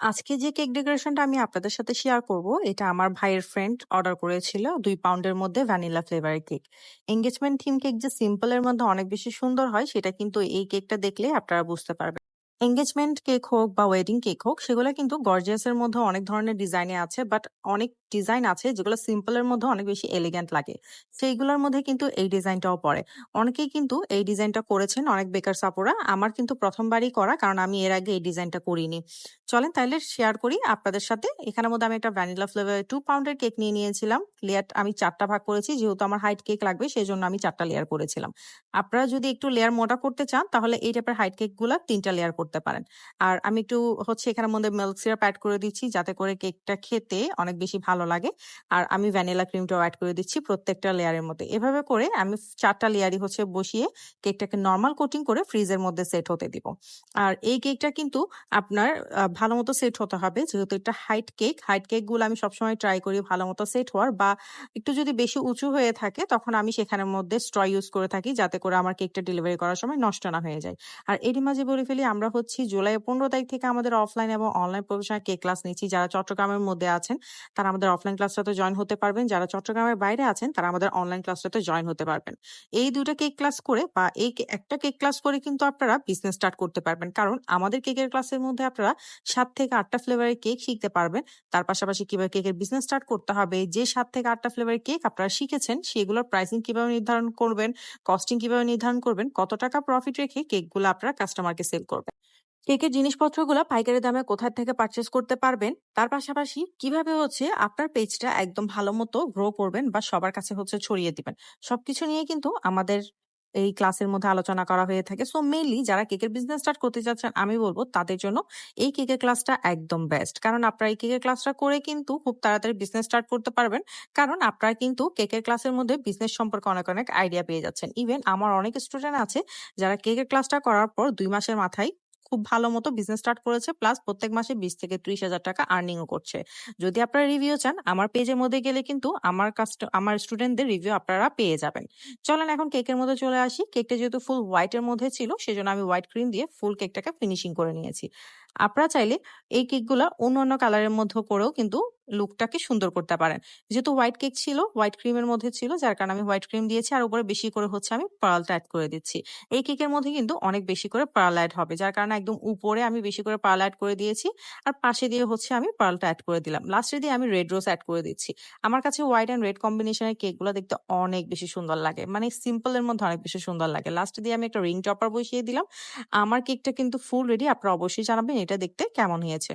আজকে যে কেক ডেকোরেশনটা আমি আপনাদের সাথে শেয়ার করব, এটা আমার ভাইয়ের ফ্রেন্ড অর্ডার করেছিল দুই পাউন্ডের মধ্যে ভ্যানিলা ফ্লেভারের কেক। এঙ্গেজমেন্ট থিম কেক যে সিম্পলের মধ্যে অনেক বেশি সুন্দর হয় সেটা কিন্তু এই কেকটা দেখলে আপনারা বুঝতে পারবেন। এঙ্গেজমেন্ট কেক হোক বা ওয়েডিং কেক হোক সেগুলো কিন্তু গর্জিয়াসের মধ্যে অনেক ধরনের ডিজাইনে আছে বাট অনেক ডিজাইন আছে যেগুলো সিম্পল এর মধ্যে অনেক বেশি এলিগ্যান্ট লাগে। সেইগুলোর মধ্যে কিন্তু এই ডিজাইনটাও পড়ে। অনেকেই কিন্তু এই ডিজাইনটা করেছেন, অনেক বেকার সাপোরা। আমার কিন্তু প্রথমবারই করা, কারণ আমি এর আগে এই ডিজাইনটা করিনি। চলেন তাহলে শেয়ার করি আপনাদের সাথে। এখানের মধ্যে আমি একটা ভ্যানিলা ফ্লেভার টু পাউন্ডের কেক নিয়ে নিয়েছিলাম। লেয়ার আমি চারটা ভাগ করেছি, যেহেতু আমার হাইট কেক লাগবে সেই জন্য আমি চারটা লেয়ার করেছিলাম। আপনারা যদি একটু লেয়ার মোটা করতে চান, তাহলে এই টাইপের হাইট কেকগুলা তিনটা লেয়ার করতে পারেন। আর আমি একটু হচ্ছে এখানের মধ্যে মিল্ক সিরাপ অ্যাড করে দিচ্ছি, যাতে করে কেকটা খেতে অনেক বেশি ভালো লাগে। আর আমি ভ্যানিলা ক্রিমটাও অ্যাড করে দিচ্ছি প্রত্যেকটা লেয়ারের মধ্যে। এভাবে করে আমি চারটা লেয়ারই হচ্ছে বসিয়ে কেকটাকে নর্মাল কোটিং করে ফ্রিজের মধ্যে সেট হতে দিব। আর এই কেকটা কিন্তু আপনার ভালো মতো সেট হতে হবে। যেহেতু এটা হাইট কেক হাইট কেকগুলো আমি সবসময় ট্রাই করি ভালো মতো সেট হওয়ার বা একটু যদি বেশি উঁচু হয়ে থাকে তখন আমি সেখানের মধ্যে স্ট্র ইউজ করে থাকি যাতে করে আমার কেকটা ডেলিভারি করার সময় নষ্ট না হয়ে যায়। আর এরই মাঝে বলে ফেলি, আমরা হচ্ছি জুলাই পনেরো তারিখ থেকে আমাদের অফলাইন এবং অনলাইন প্রফেশনাল কেক ক্লাস নিচ্ছি। যারা চট্টগ্রামের মধ্যে আছেন, তারা আমাদের অফলাইন ক্লাসটাতে জয়েন হতে পারবেন। যারা চট্টগ্রামের বাইরে আছেন, তারা আমাদের অনলাইন ক্লাসটাতে জয়েন হতে পারবেন। এই দুটো কেক ক্লাস করে বা এই একটা কেক ক্লাস করে কিন্তু আপনারা বিজনেস স্টার্ট করতে পারবেন। কারণ আমাদের কেকের ক্লাসের মধ্যে আপনারা সাত থেকে আটটা ফ্লেভারের কেক শিখতে পারবেন। তার পাশাপাশি কীভাবে কেকের বিজনেস স্টার্ট করতে হবে, যে সাত থেকে আটটা ফ্লেভারের কেক আপনারা শিখেছেন, সেগুলোর প্রাইসিং কীভাবে নির্ধারণ করবেন কস্টিং কীভাবে নির্ধারণ করবেন, কত টাকা প্রফিট রেখে কেকগুলো আপনারা কাস্টমারকে সেল করবেন। কেকের জিনিসপত্রগুলো পাইকারি দামে কোথায় থেকে পারচেস করতে পারবেন? তার পাশাপাশি কীভাবে হচ্ছে আপনার পেজটা একদম ভালো মতো গ্রো করবেন বা সবার কাছে হচ্ছে ছড়িয়ে দিবেন? সবকিছু নিয়ে কিন্তু আমাদের এই ক্লাসের মধ্যে আলোচনা করা হয়ে থাকে। সো মেইনলি যারা কেকের বিজনেস স্টার্ট করতে চাচ্ছেন, আমি বলব তাদের জন্য এই কেকের ক্লাসটা একদম বেস্ট কারণ আপনারা এই কেকের ক্লাসটা করে কিন্তু খুব তাড়াতাড়ি বিজনেস স্টার্ট করতে পারবেন। কারণ আপনারা কিন্তু কেকের ক্লাসের মধ্যে বিজনেস সম্পর্কে অনেক অনেক আইডিয়া পেয়ে যাচ্ছেন। ইভেন আমার অনেক স্টুডেন্ট আছে, যারা কেকের ক্লাসটা করার পর দুই মাসের মাথায় খুব ভালো মতো বিজনেস স্টার্ট করেছে প্লাস প্রত্যেক মাসে বিশ থেকে ত্রিশ হাজার টাকা আর্নিংও করছে। যদি আপনারা রিভিউ চান, আমার পেজের মধ্যে গেলে কিন্তু আমার কাস্ট আমার স্টুডেন্টদের রিভিউ আপনারা পেয়ে যাবেন। চলেন এখন কেকের মধ্যে চলে আসি। কেকটা যেহেতু ফুল হোয়াইটের মধ্যে ছিল, সেজন্য আমি হোয়াইট ক্রিম দিয়ে ফুল কেকটাকে ফিনিশিং করে নিয়েছি। আপনারা চাইলে এই কেকগুলো অন্য অন্য কালারের মধ্যে করেও কিন্তু লুকটাকে সুন্দর করতে পারেন। যেহেতু হোয়াইট কেক ছিল হোয়াইট ক্রিমের মধ্যে ছিল, যার কারণে আমি হোয়াইট ক্রিম দিয়েছি আর উপরে বেশি করে হচ্ছে আমি পার্লটা অ্যাড করে দিচ্ছি। এই কেকের মধ্যে কিন্তু অনেক বেশি করে পার্ল অ্যাড হবে, যার কারণে একদম উপরে আমি বেশি করে পার্ল অ্যাড করে দিয়েছি আর পাশে দিয়ে হচ্ছে আমি পার্লটা অ্যাড করে দিলাম। লাস্টে দিয়ে আমি রেড রোজ অ্যাড করে দিচ্ছি। আমার কাছে হোয়াইট অ্যান্ড রেড কম্বিনেশনের কেকগুলো দেখতে অনেক বেশি সুন্দর লাগে মানে সিম্পলের মধ্যে অনেক বেশি সুন্দর লাগে। লাস্টে দিয়ে আমি একটা রিং টপার বসিয়ে দিলাম। আমার কেকটা কিন্তু ফুল রেডি আপনারা অবশ্যই জানাবেন এটা দেখতে কেমন হয়েছে।